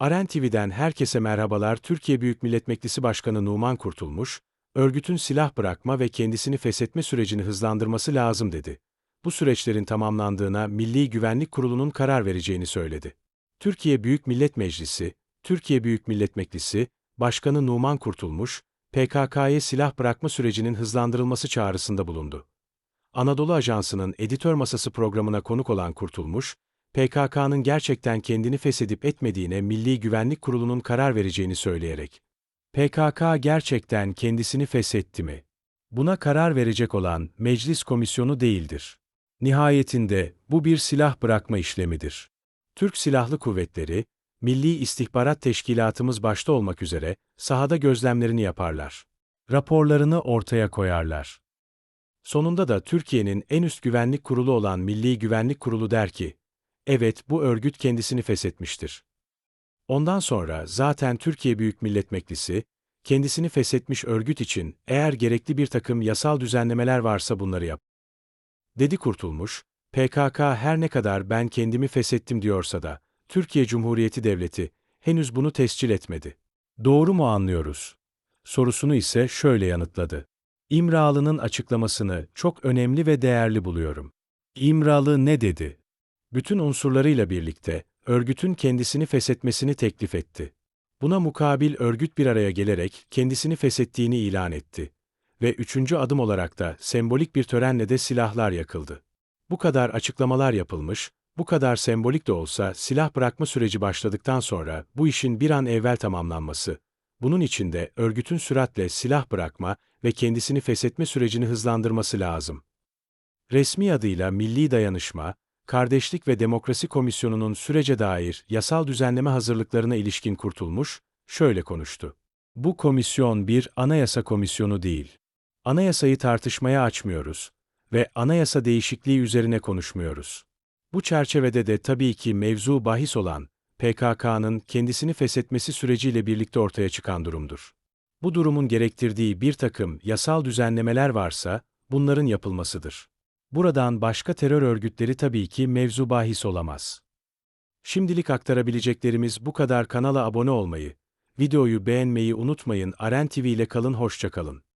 Aren TV'den herkese merhabalar. Türkiye Büyük Millet Meclisi Başkanı Numan Kurtulmuş, örgütün silah bırakma ve kendisini feshetme sürecini hızlandırması lazım dedi. Bu süreçlerin tamamlandığına Milli Güvenlik Kurulu'nun karar vereceğini söyledi. Türkiye Büyük Millet Meclisi, Türkiye Büyük Millet Meclisi, Başkanı Numan Kurtulmuş, PKK'ye silah bırakma sürecinin hızlandırılması çağrısında bulundu. Anadolu Ajansı'nın editör masası programına konuk olan Kurtulmuş, PKK'nın gerçekten kendini feshedip etmediğine Milli Güvenlik Kurulu'nun karar vereceğini söyleyerek, PKK gerçekten kendisini feshetti mi? Buna karar verecek olan meclis komisyonu değildir. Nihayetinde bu bir silah bırakma işlemidir. Türk Silahlı Kuvvetleri, Milli İstihbarat Teşkilatımız başta olmak üzere sahada gözlemlerini yaparlar. Raporlarını ortaya koyarlar. Sonunda da Türkiye'nin en üst güvenlik kurulu olan Milli Güvenlik Kurulu der ki, evet bu örgüt kendisini feshetmiştir. Ondan sonra zaten Türkiye Büyük Millet Meclisi, kendisini feshetmiş örgüt için eğer gerekli bir takım yasal düzenlemeler varsa bunları yap. Dedi Kurtulmuş, PKK her ne kadar ben kendimi feshettim diyorsa da, Türkiye Cumhuriyeti Devleti henüz bunu tescil etmedi. Doğru mu anlıyoruz? Sorusunu ise şöyle yanıtladı. İmralı'nın açıklamasını çok önemli ve değerli buluyorum. İmralı ne dedi? Bütün unsurlarıyla birlikte örgütün kendisini feshetmesini teklif etti. Buna mukabil örgüt bir araya gelerek kendisini feshettiğini ilan etti. Ve üçüncü adım olarak da sembolik bir törenle de silahlar yakıldı. Bu kadar açıklamalar yapılmış, bu kadar sembolik de olsa silah bırakma süreci başladıktan sonra bu işin bir an evvel tamamlanması, bunun için de örgütün süratle silah bırakma ve kendisini feshetme sürecini hızlandırması lazım. Resmi adıyla Milli Dayanışma, Kardeşlik ve Demokrasi Komisyonu'nun sürece dair yasal düzenleme hazırlıklarına ilişkin kurtulmuş, şöyle konuştu. Bu komisyon bir anayasa komisyonu değil. Anayasayı tartışmaya açmıyoruz ve anayasa değişikliği üzerine konuşmuyoruz. Bu çerçevede de tabii ki mevzu bahis olan PKK'nın kendisini feshetmesi süreciyle birlikte ortaya çıkan durumdur. Bu durumun gerektirdiği bir takım yasal düzenlemeler varsa, bunların yapılmasıdır. Buradan başka terör örgütleri tabii ki mevzu bahis olamaz. Şimdilik aktarabileceklerimiz bu kadar kanala abone olmayı, videoyu beğenmeyi unutmayın Aren TV ile kalın hoşçakalın.